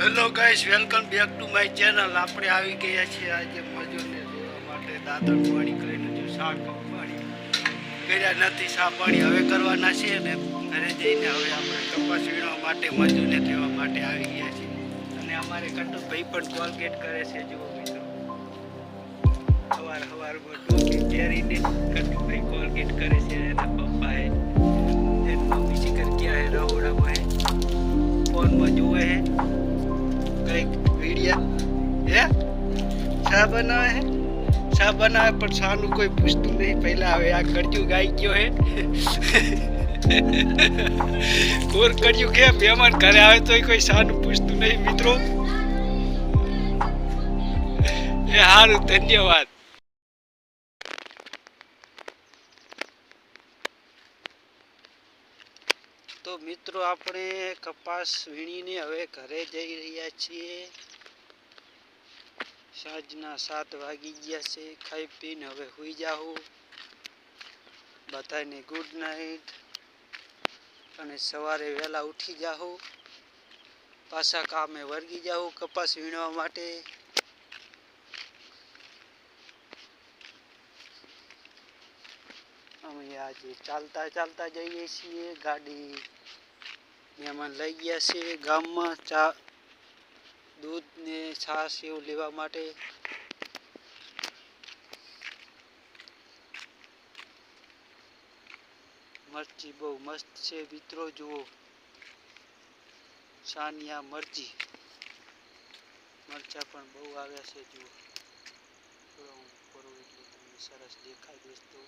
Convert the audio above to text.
Hello guys welcome back to my channel આપણે આવી ગયા છીએ આજે મજૂરને જોવા માટે. દાદર પાણી કરીને જો શાક પાણી કર્યા નથી સા પાણી હવે કરવાના છે ને ઘરે જઈને હવે આપણે કપાસ વીણવા માટે, મજૂરને જોવા માટે આવી ગયા છીએ. અને અમારે કટુભાઈ પણ કોલગેટ કરે છે, જુઓ મિત્રો. સવાર સવારમાં ટોપી પહેરીને કટુભાઈ કોલગેટ કરે છે એના પપ્પાએ. એની મમ્મી શિકર ક્યાં હે? રહોડામાં હે? ફોનમાં જુએ હે? શા બનાવે હે શા બનાવે પણ શાનું કોઈ પૂછતું નહીં. પહેલા હવે આ કરજુ ગાઈ ગયો હે કોર કર્યું કે મહેમાન ઘરે આવે તોય કોઈ શાનું પૂછતું નહીં, મિત્રો. એ સારું ધન્યવાદ. તો મિત્રો, આપણે કપાસ વીણીને હવે ઘરે જઈ રહ્યા છીએ. સાંજના સાત વાગી ગયા છે, ખાઈ પીને હવે સુઈ જાઉં બધાને ગુડ નાઇટ અને સવારે વહેલા ઉઠી જાઉં પાછા કામે વર્ગી જાઉં કપાસ વીણવા માટે. અમે આજે ચાલતા ચાલતા જઈએ છીએ ગાડી. મહેમાન લઈ ગયા છે ગામમાં ચા દૂધ ને છાશ એવું લેવા માટે મરચી બહુ મસ્ત છે. મિત્રો, જુઓ. સાનિયા મરચી. મરચા પણ બહુ આવ્યા છે, જુઓ. થોડો હું કરું એટલે તમને સરસ દેખાય, દોસ્તો.